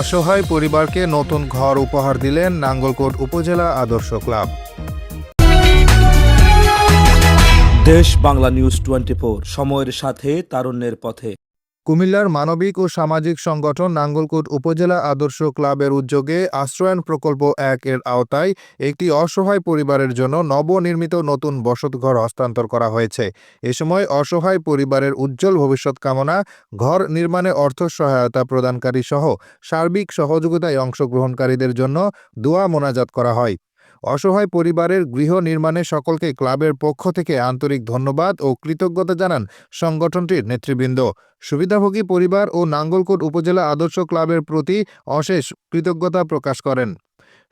অসহায় পরিবারকে নতুন ঘর উপহার দিলেন নাঙ্গলকোট উপজেলা আদর্শ ক্লাব। দেশ বাংলা নিউজ টোয়েন্টি সময়ের সাথে, তারুণ্যের পথে। কুমিল্লার মানবিক ও সামাজিক সংগঠন নাঙ্গলকোট উপজেলা আদর্শ ক্লাবের উদ্যোগে আশ্রয়ন প্রকল্প এক এর আওতায় একটি অসহায় পরিবারের জন্য নবনির্মিত নতুন বসতঘর হস্তান্তর করা হয়েছে। এ সময় অসহায় পরিবারের উজ্জ্বল ভবিষ্যৎ কামনা, ঘর নির্মাণে অর্থ সহায়তা প্রদানকারী সহ সার্বিক সহযোগিতায় অংশগ্রহণকারীদের জন্য দোয়া মোনাজাত করা হয়। অসহায় পরিবারের গৃহ নির্মাণে সকলকে ক্লাবের পক্ষ থেকে আন্তরিক ধন্যবাদ ও কৃতজ্ঞতা জানান সংগঠনটির নেতৃবৃন্দ। সুবিধাভোগী পরিবার ও নাঙ্গলকোট উপজেলা আদর্শ ক্লাবের প্রতি অশেষ কৃতজ্ঞতা প্রকাশ করেন।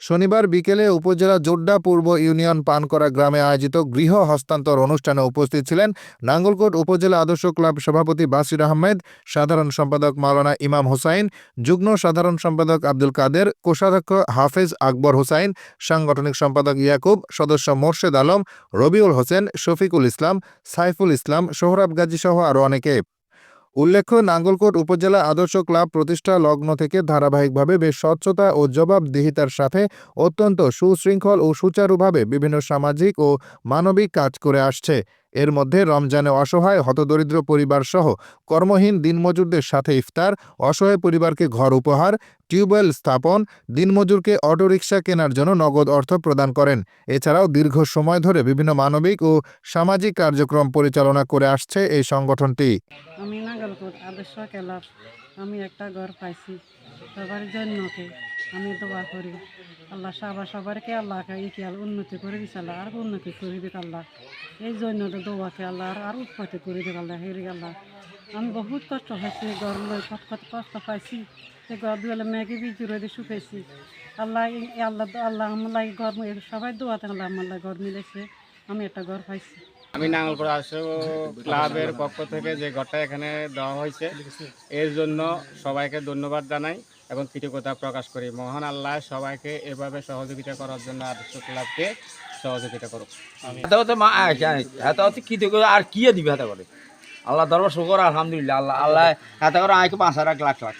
শনিবার বিকেলে উপজেলা জোড্ডা পূর্ব ইউনিয়ন পানকরা গ্রামে আয়োজিত গৃহ হস্তান্তর অনুষ্ঠানে উপস্থিত ছিলেন নাঙ্গলকোট উপজেলা আদর্শ ক্লাব সভাপতি বাসির আহমেদ, সাধারণ সম্পাদক মাওলানা ইমাম হোসাইন, যুগ্ম সাধারণ সম্পাদক আব্দুল কাদের, কোষাধ্যক্ষ হাফেজ আকবর হোসাইন, সাংগঠনিক সম্পাদক ইয়াকুব, সদস্য মোর্শেদ আলম, রবিউল হোসেন, শফিকুল ইসলাম, সাইফুল ইসলাম, সোহরাব গাজী সহ আরও অনেকে। উল্লেখ্য, নাঙ্গলকোট উপজেলা আদর্শ ক্লাব প্রতিষ্ঠা লগ্ন থেকে ধারাবাহিকভাবে বেশ স্বচ্ছতা ও জবাবদিহিতার সাথে অত্যন্ত সুশৃঙ্খল ও সুচারুভাবে বিভিন্ন সামাজিক ও মানবিক কাজ করে আসছে। এর মধ্যে রমজানে অসহায়, হতদরিদ্র পরিবার সহ কর্মহীন দিনমজুরদের সাথে ইফতার, অসহায় পরিবারকে ঘর উপহার, টিউবওয়েল স্থাপন, দিনমজুরকে অটোরিকশা কেনার জন্য নগদ অর্থ প্রদান করেন। এছাড়াও দীর্ঘ সময় ধরে বিভিন্ন মানবিক ও সামাজিক কার্যক্রম পরিচালনা করে আসছে এই সংগঠনটি। নাগালকোট আদর্শ ক্লাব আমি একটা ঘর পাইছি। সবার জন্যকে আমি দোয়া করি। আল্লাহ সবার সবারকে আল্লাহকে ইতিহাল উন্নতি করে দিছে আল্লাহ, আর উন্নতি করে দিক আল্লাহ। এই জন্য দোয়াকে আল্লাহ আর উৎপত্তি করে দিক আল্লাহ হেরি আল্লাহ। আমি বহুত কষ্ট হয়েছি ঘর লই কত কষ্ট পাইছি। সে ঘর দুয়ালে মেঘে বীজ রোদে শুকাইছি। আল্লাহ আল্লাহ আল্লাহ আমার লাগে ঘর, সবাই দোয়াতে আল্লাহ আমার ঘর মিলেছে আমি একটা ঘর পাইছি। আমি নাঙ্গলকোট আসো ক্লাবের পক্ষ থেকে যে ঘরটা এখানে দেওয়া হয়েছে এর জন্য সবাইকে ধন্যবাদ জানাই এবং কৃতজ্ঞতা প্রকাশ করি। মহান আল্লাহ সবাইকে এভাবে সহযোগিতা করার জন্য আদর্শ ক্লাবকে সহযোগিতা করুক। হাতে হতে মা হাতে কি থেকে আর কি দিবে হাতে করে? আল্লাহ দরবার শুকর আলহামদুলিল্লাহ আল্লাহ আল্লাহ হাতে করে আয়কে পাঁচ হাজার লাখ লাখ।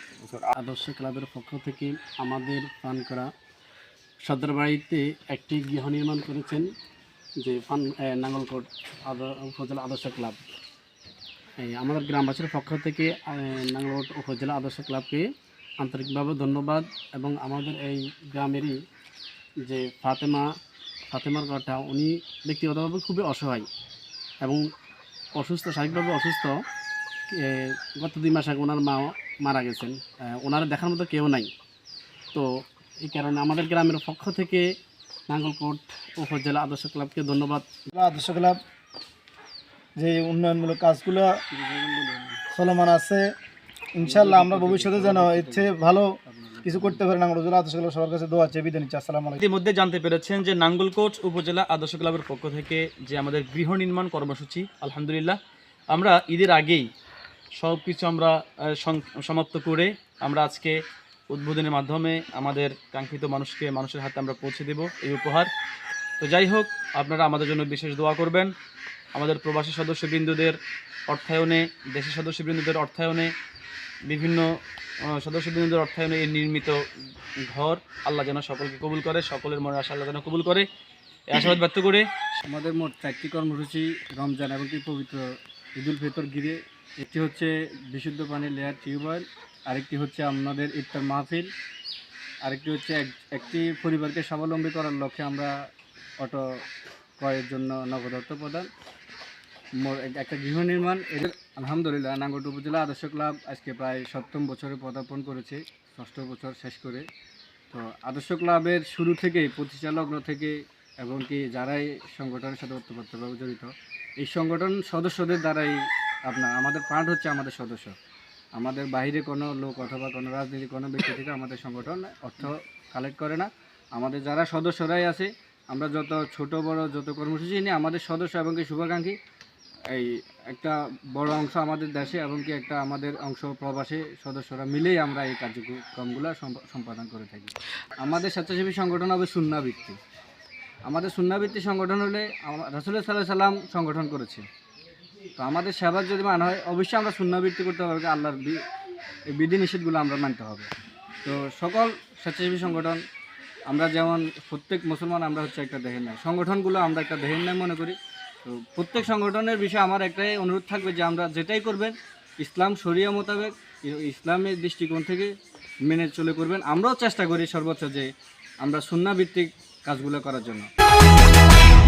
আদর্শ ক্লাবের পক্ষ থেকে আমাদের ফান করা সদর বাড়িতে একটি গৃহ নির্মাণ করেছেন যে ফান নাঙ্গলকোট উপজেলা আদর্শ ক্লাব। আমাদের গ্রামবাসীর পক্ষ থেকে নাঙ্গলকোট উপজেলা আদর্শ ক্লাবকে আন্তরিকভাবে ধন্যবাদ এবং আমাদের এই গ্রামেরই যে ফাতেমা, ফাতেমার ঘরটা উনি ব্যক্তিগতভাবে খুবই অসহায় এবং অসুস্থ, শারীরিকভাবে অসুস্থ। গত দুই মাস আগে ওনার মা মারা গেছেন। ওনারা দেখার মতো কেউ নাই। তো এই কারণে আমাদের গ্রামের পক্ষ থেকে নাঙ্গলকোট উপজেলা আদর্শ ক্লাবকে ধন্যবাদ। আদর্শ ক্লাব যে উন্নয়নমূলক কাজগুলো চলমান আছে ইনশাল্লাহ আমরা ভবিষ্যতে যেন এর চেয়ে ভালো কিছু করতে পারি। নাঙ্গল আদর্শ ক্লাব সবার কাছে দোয়া চেয়ে বিদায় নিচ্ছি। আসসালামু আলাইকুম। ইতিমধ্যে জানতে পেরেছেন যে নাঙ্গলকোট উপজেলা আদর্শ ক্লাবের পক্ষ থেকে যে আমাদের গৃহ নির্মাণ কর্মসূচি আলহামদুলিল্লাহ আমরা ঈদের আগেই সব কিছু আমরা সমাপ্ত করে আমরা আজকে উদ্বোধনের মাধ্যমে আমাদের কাঙ্ক্ষিত মানুষকে, মানুষের হাতে আমরা পৌঁছে দেব এই উপহার। তো যাই হোক, আপনারা আমাদের জন্য বিশেষ দোয়া করবেন। আমাদের প্রবাসী সদস্যবৃন্দদের অর্থায়নে, দেশের সদস্যবৃন্দদের অর্থায়নে, বিভিন্ন সদস্যবৃন্দদের অর্থায়নে এই নির্মিত ঘর আল্লাহ যেন সকলকে কবুল করে, সকলের মনে আশা আল্লাহ যেন কবুল করে। আশাবাদ ব্যক্ত করে। আমাদের মোট চারটি কর্মসূচি রমজান এবং পবিত্র ঈদুল ফিতর ঘিরে একটি হচ্ছে বিশুদ্ধ পানির লেয়ার টিউবওয়েল, আরেকটি হচ্ছে আমাদের ইফতার মাহফিল, আরেকটি হচ্ছে এক- একটি পরিবারকে স্বাবলম্বী করার লক্ষ্যে আমরা অটো ক্রয়ের জন্য নগদ অর্থ প্রদান একটা গৃহ নির্মাণ এর আলহামদুলিল্লাহ নাঙ্গট উপজেলা আদর্শ ক্লাব আজকে প্রায় সপ্তম বছরে পদার্পণ করেছে, ষষ্ঠ বছর শেষ করে। তো আদর্শ ক্লাবের শুরু থেকেই, প্রতিষ্ঠা লগ্ন থেকে, এবং কি যারাই সংগঠনের সাথে ওতপ্রোতভাবে জড়িত, এই সংগঠন সদস্যদের দ্বারাই আপনার, আমাদের পার্ট হচ্ছে আমাদের সদস্য। আমাদের বাইরে কোনো লোক অথবা কোনো রাজনীতি, কোনো ব্যক্তি থেকে আমাদের সংগঠন অর্থ কালেক্ট করে না। আমাদের যারা সদস্যরাই আছে, আমরা যত ছোট, বড় যত কর্মসূচি নিয়ে আমাদের সদস্য এবং কি শুভাকাঙ্ক্ষী, এই একটা বড় অংশ আমাদের দেশে এবং কি একটা আমাদের অংশ প্রবাসী সদস্যরা মিলেই আমরা এই কার্যক্রমগুলো সম্পা- সম্পাদন করে থাকি। আমাদের স্বেচ্ছাসেবী সংগঠন হবে সুন্নাবৃত্তি আমাদের সুন্নাবৃত্তি সংগঠন হলে রাসুল্লাহ সাল্লাহ সাল্লাম সংগঠন করেছে। তো আমাদের সেবার যদি মানা হয়, অবশ্যই আমরা শূন্যাবৃত্তি করতে হবে, আল্লাহর বিধি নিষেধগুলো আমরা মানতে হবে। তো সকল স্বেচ্ছাসেবী সংগঠন, আমরা যেমন প্রত্যেক মুসলমান, আমরা হচ্ছে একটা দেহের নাই সংগঠনগুলো আমরা একটা দেহের নাই মনে করি। তো প্রত্যেক সংগঠনের বিষয়ে আমার একটাই অনুরোধ থাকবে যে আমরা যেটাই করবেন, ইসলাম শরিয়া মোতাবেক, ইসলামের দৃষ্টিকোণ থেকে মেনে চলে করবেন। আমরাও চেষ্টা করি সর্বোচ্চ যে আমরা সুন্নাভিত্তিক কাজগুলো করার জন্য।